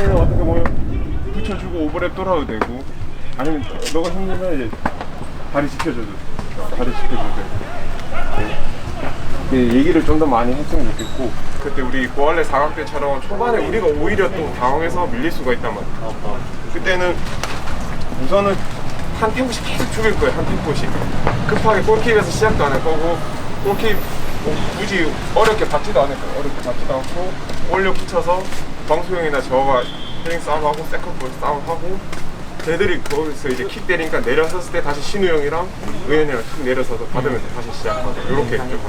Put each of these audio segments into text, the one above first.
어떻게 보면 붙여주고 오버랩 돌아도 되고 아니면 너가 힘들면 이제 다리 지켜줘도 돼. 다리 지켜줘도 돼. 네. 그 얘기를 좀 더 많이 했으면 좋겠고 그때 우리 고할래 사각 때처럼 초반에 우리가 오히려 또 당황해서 밀릴 수가 있단 말이야. 그때는 우선은 한 템포씩 계속 죽일 거예요. 한 템포씩. 급하게 골킥에서 시작도 안 할 거고 골킥 뭐 굳이 어렵게 받지도 않을 거예요. 어렵게 받지도 않고 올려 붙여서 방수형이나 저가 헤딩 싸움하고 세컨볼 싸움하고 걔들이 거기서 이제 킥 때리니까 내려섰을 때 다시 신우 형이랑 의현이랑 툭 내려서서 받으면서 다시 시작하고 이렇게 좀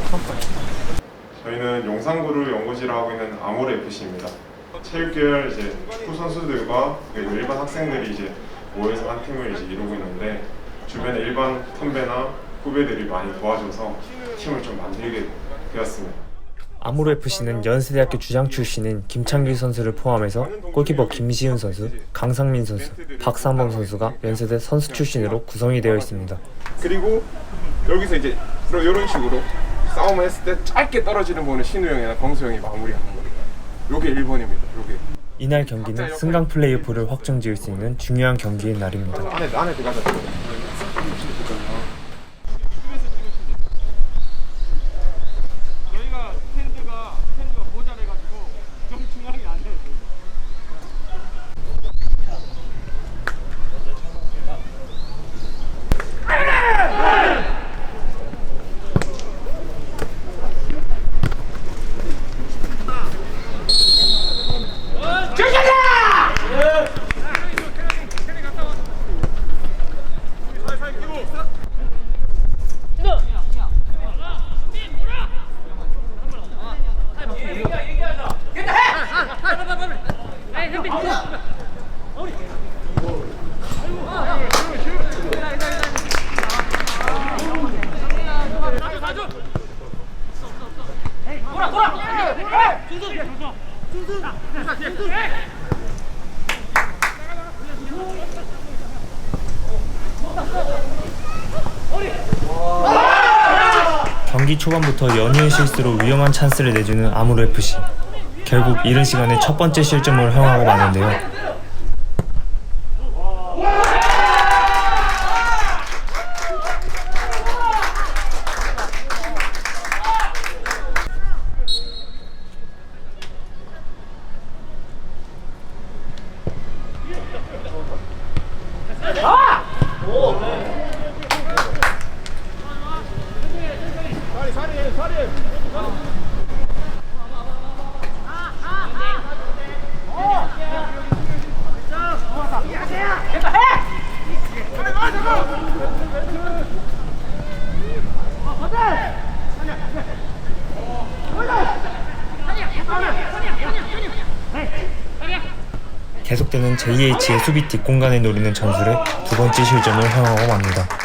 저희는 용산구를 연구지로 하고 있는 아모르 FC입니다. 체육계열 이제 축구 선수들과 그리고 일반 학생들이 이제 모여서 한 팀을 이제 이루고 있는데 주변에 일반 선배나 후배들이 많이 도와줘서 팀을 좀 만들게 되었습니다. 아모르 FC는 연세대학교 주장 출신인 김창규 선수를 포함해서 골키퍼 김시훈 선수, 강상민 선수, 박상범 선수가 연세대 선수 출신으로 구성이 되어 있습니다. 그리고 여기서 이제 이런 식으로 싸움을 했을 때 짧게 떨어지는 부분을 신우 형이나 광수 형이 마무리하는 거예요. 요게 1번입니다. 요게 이날 경기는 승강 플레이오프를 확정 지을 수 있는 중요한 경기인 날입니다. 안에 안에 들어가서 저희가 스탠드가 스탠드가 모자래가지고 좀 중앙이 안 돼요. 경기 초반부터 연이은 실수로 위험한 찬스를 내주는 아모르 FC. 결국 이른 시간에 첫 번째 실점을 허용하고 마는데요. 계속되는 JH의 수비 뒷공간에 노리는 전술에 두 번째 실점을 허용하고 맙니다.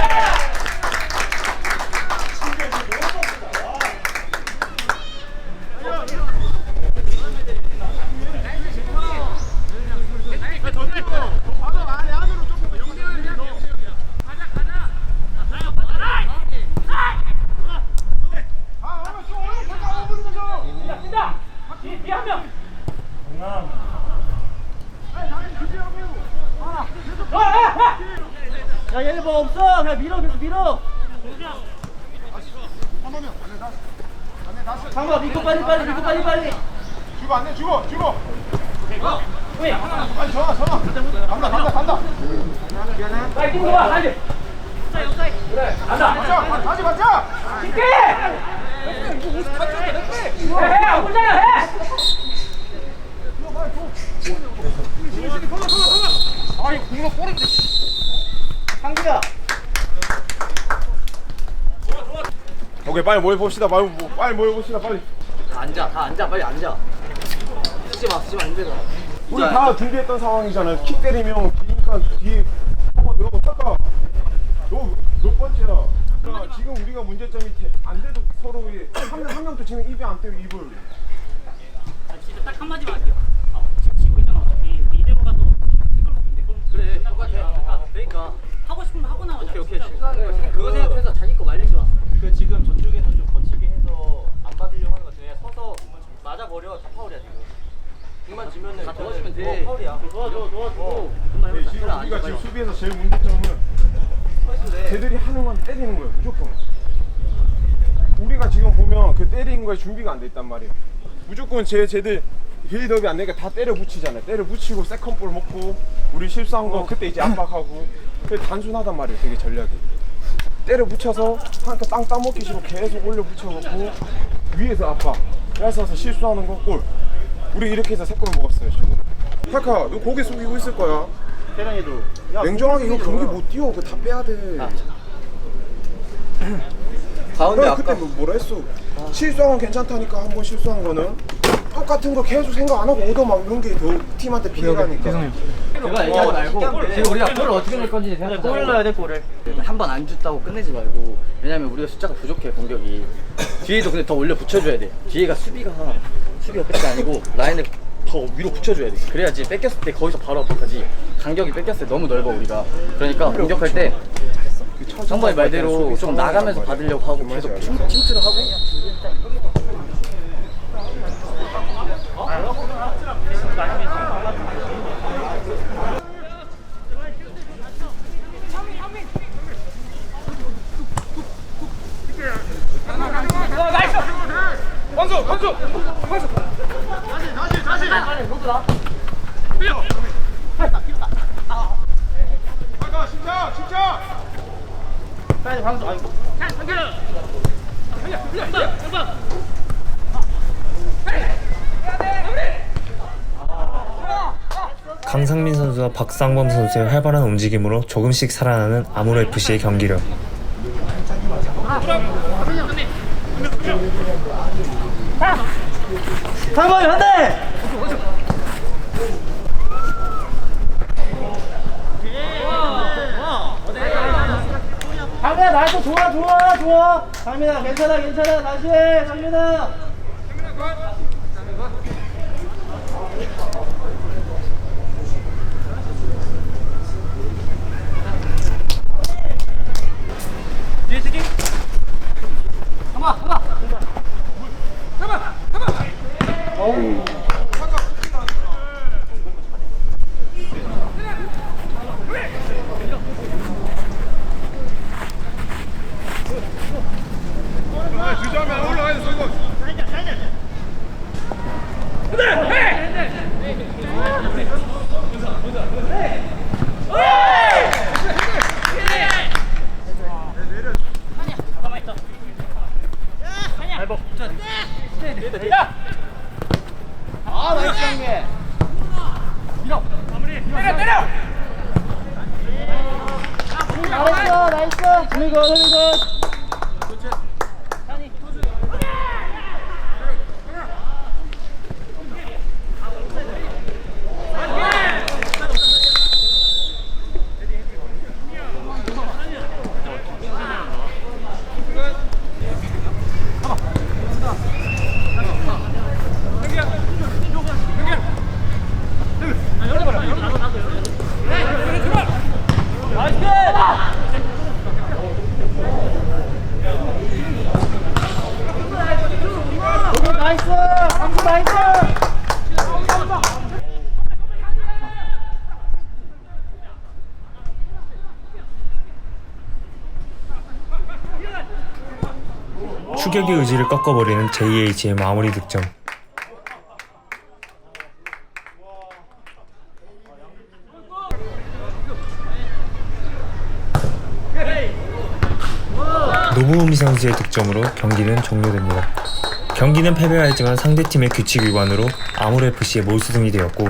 야 얘네 뭐 없어 밀어. 계속 밀어 잠깐만 믿고 빨리 빨리 믿고 빨리 빨리. 주고 안돼 주고 주고 왜? 빨리 전화 전화. 간다 간다 간다. 빨리 뛰는 거봐 빨리. 간다. 가자 다시 가자 해! 해! 안 보잖아 해! 아이 공로 꼬리인데 상기야 오케이 빨리 모여 봅시다 빨리 모- 빨리 모여 봅시다 빨리 다 앉아 다 앉아 빨리 앉아 쓰지 마 쓰지 마 힘들어 우리 다 준비했던 상황이잖아. 킥 때리면 기니까 뒤에 들어고 탁가. 너몇 번째야? 그러니까 지금 우리가 문제점이 대- 안 돼도 서로의 한명 명도 지금 입에 안 떼고 입을. 진짜 딱 한마디만 할게요. 아, 지금 지고 있잖아. 어차피 우리 이대로 가도 이걸 먹으면 내 거는 그래. 똑같아. 그러니까 하고 싶으면 하고 나오자. 오케이, 오케이. 그거 생각해서 자기 거 말리지 마. 그 지금 저쪽에서 좀 거치게 해서 안 받으려고 하는 것 같아. 그냥 서서 맞아버려. 다 파울이야 지금. 이만 지면은 다 도와주면 돼. 어, 파울이야. 도와줘, 도와주고. 정말 네, 해보자. 지금 그래, 우리가 아니, 지금 봐요. 수비에서 제일 문제점은 쟤들이 하는 건 때리는 거예요 무조건. 우리가 지금 보면 그 때리는 거에 준비가 안 돼 있단 말이에요. 무조건 쟤 쟤들 빌드업이 안 되니까 다 때려 붙이잖아요. 때려 붙이고 세컨볼 먹고 우리 실수한 거 그때 이제 압박하고 그게 단순하단 말이에요 되게 전략이. 때려 붙여서 한테 땅 따먹기 싫고 계속 올려 붙여놓고 위에서 압박. 그래서 실수하는 거 골. 우리 이렇게 해서 세골 먹었어요 지금. 타카 너 고개 숙이고 있을 거야 태량이도. 냉정하게 이거 경기 못 뛰어. 그거 다 빼야 돼. 가운데 형 그때 뭐, 뭐라 했어? 실수한 건 괜찮다니까 한 번 실수한 거는 똑같은 거 계속 생각 안 하고 오더 막는 게 더 팀한테 피해가니까. 그거 얘기하지 말고 지금 우리가 골을 어떻게 넣을 건지 생각하자. 골 넣어야 돼 골을. 한 번 안 줬다고 끝내지 말고 왜냐면 우리가 숫자가 부족해 공격이 뒤에도 근데 더 올려 붙여줘야 돼 뒤에가 수비가 수비가 끝이 아니고 라인을 더 위로 붙여줘야 돼 그래야지 뺏겼을 때 거기서 바로 압박하지 간격이 뺏겼을 때 너무 넓어 우리가. 그러니까 공격할 때 정말 말대로 좀 나가면서 받으려고 하고 계속 침, 침투를 하고 강상민 선수와 박상범 선수의 활발한 움직임으로 조금씩 살아나는 아모레FC의 경기력. 상범이 한 대. 강민아 나이스 좋아 좋아 좋아. 강민아 괜찮아 괜찮아 다시 해. 주저하면 올라가야 돼 성공. 아 나이스 잘했어 나이스 재미고 재미고 나이스 강수 나이스 추격의 의지를 꺾어버리는 JH의 마무리 득점. 노부우미 선수의 득점으로 경기는 종료됩니다. 경기는 패배하였지만 상대팀의 규칙 위반으로 아모레FC의 몰수등이 되었고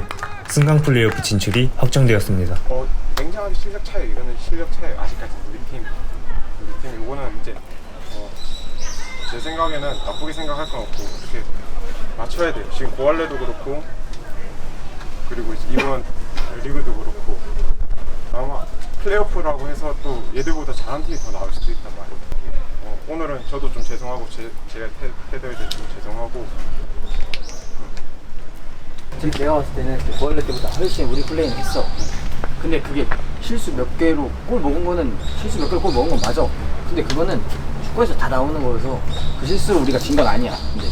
승강 플레이오프 진출이 확정되었습니다. 어 냉정하게 실력 차이 이거는 실력 차이 아직까지 우리 팀 우리 팀 이거는 이제 어, 제 생각에는 나쁘게 생각할 건 없고 이렇게 맞춰야 돼 지금 고할래도 그렇고 그리고 이번 리그도 그렇고 아마 플레이오프라고 해서 또 얘들보다 잘하는 팀이 더 나올 수도 있단 말이에요. 어, 오늘은 저도 좀 죄송하고 제, 제 태- 태도에 대해 좀 죄송하고 지금 내가 봤을 때는 그 고할래 때보다 훨씬 우리 플레이는 했어. 근데 그게 실수 몇 개로 골 먹은 거는 실수 몇 개로 골 먹은 건 맞아. 근데 그거는 축구에서 다 나오는 거여서 그 실수로 우리가 진 건 아니야. 근데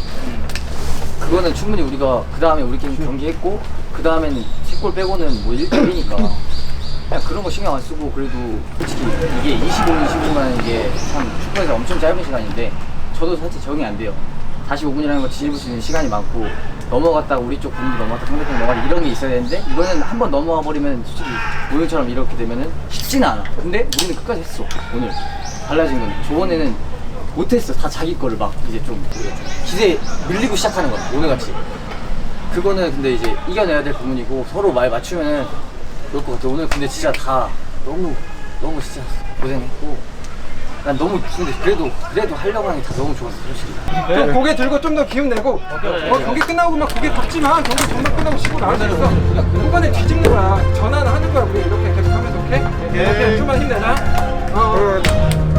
그거는 충분히 우리가 그 다음에 우리끼리 경기했고 그 다음에는 10골 빼고는 뭐 1대1이니까 그냥 그런 거 신경 안 쓰고 그래도 솔직히 이게 25, 25만 이게 참 축구에서 엄청 짧은 시간인데 저도 사실 적응이 안 돼요. 45분이라는 거 뒤집을 수 있는 시간이 많고 넘어갔다가 우리 쪽 분이 넘어갔다 상대편 넘어갔다 이런 게 있어야 되는데 이거는 한 번 넘어가 버리면 솔직히 오늘처럼 이렇게 되면은 쉽지는 않아. 근데 우리는 끝까지 했어. 오늘 달라진 건 저번에는 못했어. 다 자기 거를 막 이제 좀 기세 밀리고 시작하는 거야. 오늘 같이. 그거는 근데 이제 이겨내야 될 부분이고 서로 말 맞추면은 그럴 것 같아. 오늘 근데 진짜 다 너무 너무 진짜 고생했고 난 너무 근데 그래도 그래도 하려고 하는 게 다 너무 좋았어 솔직히. 좀 고개 들고 좀 더 기운 내고 어, 경기 끝나고 막 고개 덮지만 경기 정말 끝나고 쉬고 나올 수 있어 한 번에 뒤집는 거야 전환하는 거야 우리 이렇게 계속 하면서 오케이? 오케이 좀만 힘내자 어.